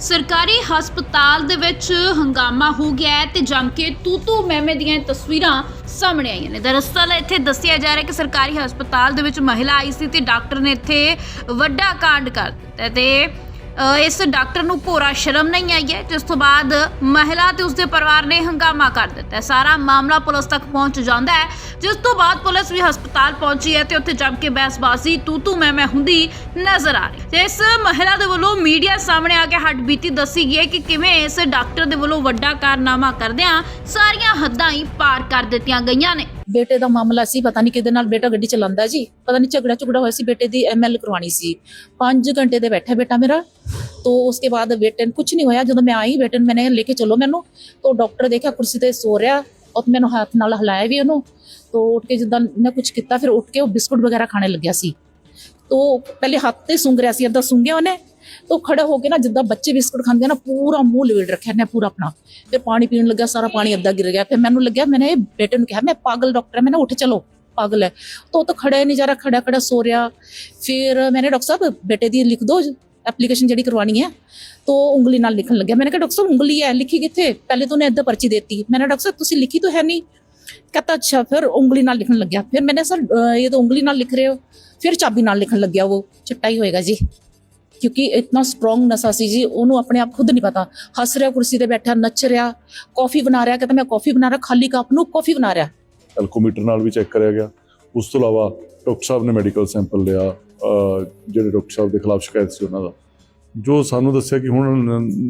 ਸਰਕਾਰੀ ਹਸਪਤਾਲ ਦੇ ਵਿੱਚ ਹੰਗਾਮਾ ਹੋ ਗਿਆ ਹੈ ਤੇ ਜੰਮ ਕੇ ਤੂਤੂ ਮਹਿਮੇ ਦੀਆਂ ਇਹ ਤਸਵੀਰਾਂ ਸਾਹਮਣੇ ਆਈਆਂ ਨੇ। ਦਰਅਸਲ ਇੱਥੇ ਦੱਸਿਆ ਜਾ ਰਿਹਾ ਕਿ ਸਰਕਾਰੀ ਹਸਪਤਾਲ ਦੇ ਵਿੱਚ ਮਹਿਲਾ ਆਈ ਸੀ ਤੇ ਡਾਕਟਰ ਨੇ ਇੱਥੇ ਵੱਡਾ ਕਾਂਡ ਕਰ ਦਿੱਤਾ ਤੇ ਇਸ ਡਾਕਟਰ ਨੂੰ ਭੋਰਾ ਸ਼ਰਮ ਨਹੀਂ ਆਈ ਹੈ, ਜਿਸ ਤੋਂ ਬਾਅਦ ਮਹਿਲਾ ਤੇ ਉਸਦੇ ਪਰਿਵਾਰ ਨੇ ਹੰਗਾਮਾ ਕਰ ਦਿੱਤਾ ਹੈ। ਸਾਰਾ ਮਾਮਲਾ ਪੁਲਿਸ ਤੱਕ ਪਹੁੰਚ ਜਾਂਦਾ ਹੈ, ਜਿਸ ਤੋਂ ਬਾਅਦ ਪੁਲਿਸ ਵੀ ਹਸਪਤਾਲ ਪਹੁੰਚੀ ਹੈ ਤੇ ਉੱਥੇ ਜੰਮ ਕੇ ਬਹਿਸਬਾਜ਼ੀ ਤੂ ਤੂ ਮੈਂ ਮੈਂ ਹੁੰਦੀ ਨਜ਼ਰ ਆ ਰਹੀ ਤੇ ਇਸ ਮਹਿਲਾ ਦੇ ਵੱਲੋਂ ਮੀਡੀਆ ਸਾਹਮਣੇ ਆ ਕੇ ਹੱਡਬੀਤੀ ਦੱਸੀ ਗਈ ਹੈ ਕਿ ਕਿਵੇਂ ਇਸ ਡਾਕਟਰ ਦੇ ਵੱਲੋਂ ਵੱਡਾ ਕਾਰਨਾਮਾ ਕਰਦਿਆਂ ਸਾਰੀਆਂ ਹੱਦਾਂ ਹੀ ਪਾਰ ਕਰ ਦਿੱਤੀਆਂ ਗਈਆਂ ਨੇ ਬੇਟੇ ਦਾ ਮਾਮਲਾ ਸੀ ਪਤਾ ਨਹੀਂ ਕਿਹਦੇ ਨਾਲ ਬੇਟਾ ਗੱਡੀ ਚਲਾਉਂਦਾ ਜੀ ਪਤਾ ਨਹੀਂ ਝਗੜਾ ਝੁਗੜਾ ਹੋਇਆ ਸੀ ਬੇਟੇ ਦੀ ਐਮਐਲ ਕਰਵਾਣੀ ਸੀ 5 ਘੰਟੇ ਦੇ ਬੈਠਾ ਬੇਟਾ ਮੇਰਾ तो उसके बाद बेटे ने कुछ नहीं होया ਜਦੋਂ ਮੈਂ ਆਈ ਬੇਟੇ ਨੂੰ ਮੈਨੇ ਲੈ ਕੇ ਚਲੋ ਮੈਨੂੰ तो ਡਾਕਟਰ ਦੇਖਿਆ ਕੁਰਸੀ ਤੇ ਸੋ ਰਿਹਾ ਔਰ ਮੈਨੂੰ ਹੱਥ ਨਾਲ ਹਿਲਾਇਆ ਵੀ ਉਹਨੂੰ तो ਉੱਠ ਕੇ ਜਿੱਦਾਂ ਮੈਂ ਕੁਝ ਕੀਤਾ ਫਿਰ ਉੱਠ ਕੇ ਉਹ ਬਿਸਕੁਟ ਵਗੈਰਾ ਖਾਣੇ ਲੱਗਿਆ ਸੀ तो ਪਹਿਲੇ ਹੱਥ ਤੇ ਸੁੰਘ ਰਿਹਾ ਸੀ ਅੱਧਾ ਸੁੰਘਿਆ ਉਹਨੇ तो ਖੜਾ ਹੋ ਕੇ ਨਾ ਜਿੱਦਾਂ ਬੱਚੇ ਬਿਸਕੁਟ ਖਾਂਦੇ ਆ ਨਾ ਪੂਰਾ ਮੂੰਹ ਲਵੇੜ ਰੱਖਿਆ ਨੇ ਪੂਰਾ ਆਪਣਾ ਫਿਰ ਪਾਣੀ ਪੀਣ ਲੱਗਿਆ ਸਾਰਾ ਪਾਣੀ ਅੱਧਾ ਗਿਰ ਗਿਆ ਫਿਰ ਮੈਨੂੰ ਲੱਗਿਆ ਮੈਨੇ ਬੇਟੇ ਨੂੰ ਕਿਹਾ ਮੈਂ ਪਾਗਲ ਡਾਕਟਰ ਹੈ मैंने ਉੱਠ ਚਲੋ पागल है तो वो तो खड़ा ही नहीं जा रहा खड़ा खड़ा सो रहा फिर मैंने डॉक्टर साहब बेटे दी लिख दो ਐਪਲੀਕੇਸ਼ਨ ਜਿਹੜੀ ਕਰਵਾਣੀ ਹੈ तो ਉਂਗਲੀ ਨਾਲ ਲਿਖਣ ਲੱਗਿਆ मैंने कहा डॉक्टर साहब ਉਂਗਲੀ ਹੈ ਲਿਖੀ ਕਿੱਥੇ ਪਹਿਲੇ तो उन्हें इधर पर्ची देती मैंने डॉक्टर साहब ਤੁਸੀਂ ਲਿਖੀ तो है नहीं कहता अच्छा फिर ਉਂਗਲੀ ਨਾਲ ਲਿਖਣ ਲੱਗਿਆ ਫਿਰ मैंने सर अ, ये तो ਉਂਗਲੀ ਨਾਲ ਲਿਖ ਰਹੇ ਹੋ ਫਿਰ ਚਾਬੀ ਨਾਲ ਲਿਖਣ ਲੱਗਿਆ ਉਹ ਚਿੱਟਾ ਹੀ ਹੋਏਗਾ ਜੀ ਕਿਉਂਕਿ ਇਤਨਾ ਸਟਰੋਂਗ ਨਸ਼ਾ ਸੀ ਜੀ, ਉਹਨੂੰ ਆਪਣੇ ਆਪ ਖੁਦ ਨਹੀਂ ਪਤਾ। ਹੱਸ ਰਿਹਾ, ਕੁਰਸੀ ਤੇ ਬੈਠਾ, ਨੱਚ ਰਿਹਾ ਕਾਫੀ ਬਣਾ ਰਿਹਾ, ਕਹਿੰਦਾ ਮੈਂ ਕਾਫੀ ਬਣਾ ਰਿਹਾ, ਖਾਲੀ ਕੱਪ ਨੂੰ ਕਾਫੀ ਬਣਾ ਰਿਹਾ। ਐਲਕੋਮੀਟਰ ਨਾਲ ਵੀ ਚੈੱਕ ਕਰਿਆ ਗਿਆ। ਉਸ ਤੋਂ ਇਲਾਵਾ ਡਾਕਟਰ ਸਾਹਿਬ ਨੇ ਮੈਡੀਕਲ ਸੈਂਪਲ ਲਿਆ ਜਿਹੜੇ ਡਾਕਟਰ ਸਾਹਿਬ ਦੇ ਖਿਲਾਫ ਸ਼ਿਕਾਇਤ ਸੀ ਉਹਨਾਂ ਦਾ। ਜੋ ਸਾਨੂੰ ਦੱਸਿਆ ਕਿ ਹੁਣ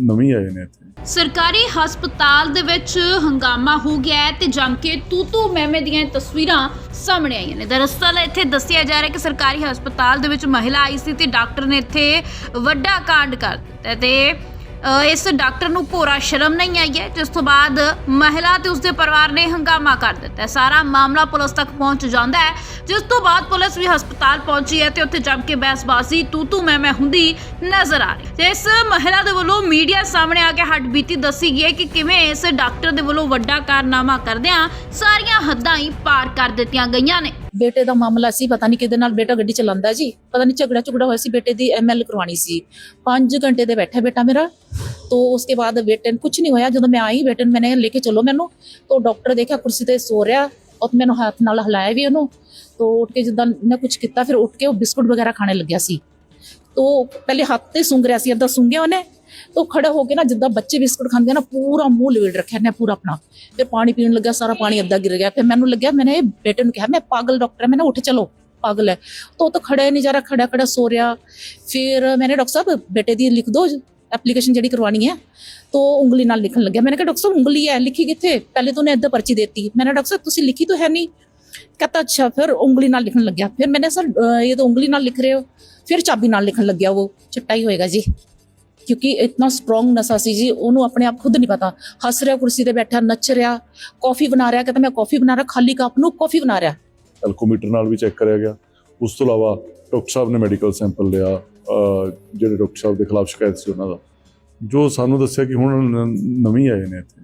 ਨਵੀਂ ਆਏ ਨੇ ਇੱਥੇ। ਸਰਕਾਰੀ ਹਸਪਤਾਲ ਦੇ ਵਿੱਚ ਹੰਗਾਮਾ ਹੋ ਗਿਆ ਹੈ ਤੇ ਜੰਮ ਕੇ ਤੂਤੂ ਮਹਿਮੇ ਦੀਆਂ ਤਸਵੀਰਾਂ ਸਾਹਮਣੇ ਆਈਆਂ ਨੇ। ਦਰਅਸਲ ਇੱਥੇ ਦੱਸਿਆ ਜਾ ਰਿਹਾ ਕਿ ਸਰਕਾਰੀ ਹਸਪਤਾਲ ਦੇ ਵਿੱਚ ਮਹਿਲਾ ਆਈ ਸੀ ਤੇ ਡਾਕਟਰ ਨੇ ਇੱਥੇ ਵੱਡਾ ਕਾਂਡ ਕਰ ਦਿੱਤਾ ਤੇ ਇਸ ਡਾਕਟਰ ਨੂੰ ਭੋਰਾ ਸ਼ਰਮ ਨਹੀਂ ਆਈ ਹੈ, ਜਿਸ ਤੋਂ ਬਾਅਦ ਮਹਿਲਾ ਤੇ ਉਸਦੇ ਪਰਿਵਾਰ ਨੇ ਹੰਗਾਮਾ ਕਰ ਦਿੱਤਾ ਸਾਰਾ ਮਾਮਲਾ ਪੁਲਿਸ ਤੱਕ ਪਹੁੰਚ ਜਾਂਦਾ ਹੈ, ਜਿਸ ਤੋਂ ਬਾਅਦ ਪੁਲਿਸ ਵੀ ਹਸਪਤਾਲ ਪਹੁੰਚੀ ਹੈ ਤੇ ਉੱਥੇ ਜੰਮ ਕੇ ਬਹਿਸਬਾਜ਼ੀ, ਤੂ ਤੂ ਮੈਂ ਮੈਂ ਹੁੰਦੀ ਨਜ਼ਰ ਆ ਰਹੀ ਤੇ ਇਸ ਮਹਿਲਾ ਦੇ ਵੱਲੋਂ ਮੀਡੀਆ ਸਾਹਮਣੇ ਆ ਕੇ ਹੱਡਬੀਤੀ ਦੱਸੀ ਗਈ ਹੈ ਕਿ ਕਿਵੇਂ ਇਸ ਡਾਕਟਰ ਦੇ ਵੱਲੋਂ ਵੱਡਾ ਕਾਰਨਾਮਾ ਕਰਦਿਆਂ ਸਾਰੀਆਂ ਹੱਦਾਂ ਹੀ ਪਾਰ ਕਰ ਦਿੱਤੀਆਂ ਗਈਆਂ ਨੇ। ਬੇਟੇ ਦਾ ਮਾਮਲਾ ਸੀ, ਪਤਾ ਨਹੀਂ ਕਿਹਦੇ ਨਾਲ ਬੇਟਾ ਗੱਡੀ ਚਲਾਉਂਦਾ ਜੀ। ਪਤਾ ਨਹੀਂ ਝਗੜਾ ਝੁਗੜਾ ਹੋਇਆ ਸੀ, ਬੇਟੇ ਦੀ ਐਮਐਲ ਕਰਵਾਣੀ ਸੀ। 5 ਘੰਟੇ ਦੇ ਬੈਠਾ ਬੇਟਾ ਮੇਰਾ। ਤੋ ਉਸਕੇ ਬਾਅਦ ਬੇਟੇ ਨੂੰ ਕੁਝ ਨਹੀਂ ਹੋਇਆ, ਜਦੋਂ ਮੈਂ ਆਈ, ਬੇਟੇ ਨੂੰ ਮੈਨੇ ਲੈ ਕੇ ਚਲੋ ਮੈਨੂੰ। ਤੋ ਡਾਕਟਰ ਦੇਖਿਆ, ਕੁਰਸੀ ਤੇ ਸੋ ਰਿਹਾ ਔਰ ਮੈਨੂੰ ਹੱਥ ਨਾਲ ਹਲਾਇਆ ਵੀ ਉਹਨੂੰ। ਤੋ ਉੱਠ ਕੇ ਜਿੱਦਾਂ ਮੈਂ ਕੁਝ ਕੀਤਾ, ਫਿਰ ਉੱਠ ਕੇ ਉਹ ਬਿਸਕੁਟ ਵਗੈਰਾ ਖਾਣੇ ਲੱਗਿਆ ਸੀ। तो ਪਹਿਲੇ ਹੱਥ ਤੇ ਸੁੰਘ ਰਿਹਾ ਸੀ ਅੱਧਾ ਸੁੰਘਿਆ ਉਹਨੇ तो ਖੜਾ ਹੋ ਕੇ ਨਾ ਜਿੱਦਾਂ ਬੱਚੇ ਬਿਸਕੁਟ ਖਾਂਦੇ ਆ ਨਾ ਪੂਰਾ ਮੂੰਹ ਲਵੇੜ ਰੱਖਿਆ ਨੇ ਪੂਰਾ ਆਪਣਾ ਫਿਰ ਪਾਣੀ ਪੀਣ ਲੱਗਿਆ ਸਾਰਾ ਪਾਣੀ ਅੱਧਾ ਗਿਰ ਗਿਆ ਫਿਰ ਮੈਨੂੰ ਲੱਗਿਆ ਮੈਨੇ ਬੇਟੇ ਨੂੰ ਕਿਹਾ ਮੈਂ ਪਾਗਲ ਡਾਕਟਰ है मैंने ਉੱਠ ਚਲੋ पागल है तो वो तो खड़ा ही नहीं जा रहा खड़ा खड़ा सो रहा फिर मैंने डॉक्टर साहब बेटे दी लिख दो ਐਪਲੀਕੇਸ਼ਨ ਜਿਹੜੀ ਕਰਵਾਣੀ ਹੈ तो ਉਂਗਲੀ ਨਾਲ ਲਿਖਣ ਲੱਗਿਆ मैंने कहा डॉक्टर साहब ਉਂਗਲੀ ਹੈ ਲਿਖੀ ਕਿੱਥੇ ਪਹਿਲੇ तो उन्हें इधर पर्ची देती मैंने डॉक्टर साहब ਤੁਸੀਂ ਲਿਖੀ तो है नहीं कहता अच्छा फिर ਉਂਗਲੀ ਨਾਲ ਲਿਖਣ ਲੱਗਿਆ ਫਿਰ मैंने सर अ, ये तो ਉਂਗਲੀ ਨਾਲ ਲਿਖ ਰਹੇ ਹੋ ਫਿਰ ਚਾਬੀ ਨਾਲ ਲਿਖਣ ਲੱਗਿਆ ਉਹ, ਚਿੱਟਾ ਹੀ ਹੋਏਗਾ ਜੀ। ਕਿਉਂਕਿ ਇਤਨਾ ਸਟਰੋਂਗ ਨਸ਼ਾ ਸੀ ਜੀ, ਉਹਨੂੰ ਆਪਣੇ ਆਪ ਖੁਦ ਨਹੀਂ ਪਤਾ। ਹੱਸ ਰਿਹਾ, ਕੁਰਸੀ ਤੇ ਬੈਠਾ, ਨੱਚ ਰਿਹਾ, ਕਾਫੀ ਬਣਾ ਰਿਹਾ, ਕਹਿੰਦਾ ਮੈਂ ਕਾਫੀ ਬਣਾ ਰਿਹਾ, ਖਾਲੀ ਕੱਪ ਨੂੰ ਕਾਫੀ ਬਣਾ ਰਿਹਾ। ਐਲਕੋਮੀਟਰ ਨਾਲ ਵੀ ਚੈੱਕ ਕਰਿਆ ਗਿਆ। ਉਸ ਤੋਂ ਇਲਾਵਾ ਡਾਕਟਰ ਸਾਹਿਬ ਨੇ ਮੈਡੀਕਲ ਸੈਂਪਲ ਲਿਆ ਜਿਹੜੇ ਡਾਕਟਰ ਸਾਹਿਬ ਦੇ ਖਿਲਾਫ ਸ਼ਿਕਾਇਤ ਸੀ ਉਹਨਾਂ ਦਾ। ਜੋ ਸਾਨੂੰ ਦੱਸਿਆ ਕਿ ਹੁਣ ਨ- ਨਵੀਂ ਆਏ ਨੇ ਇੱਥੇ।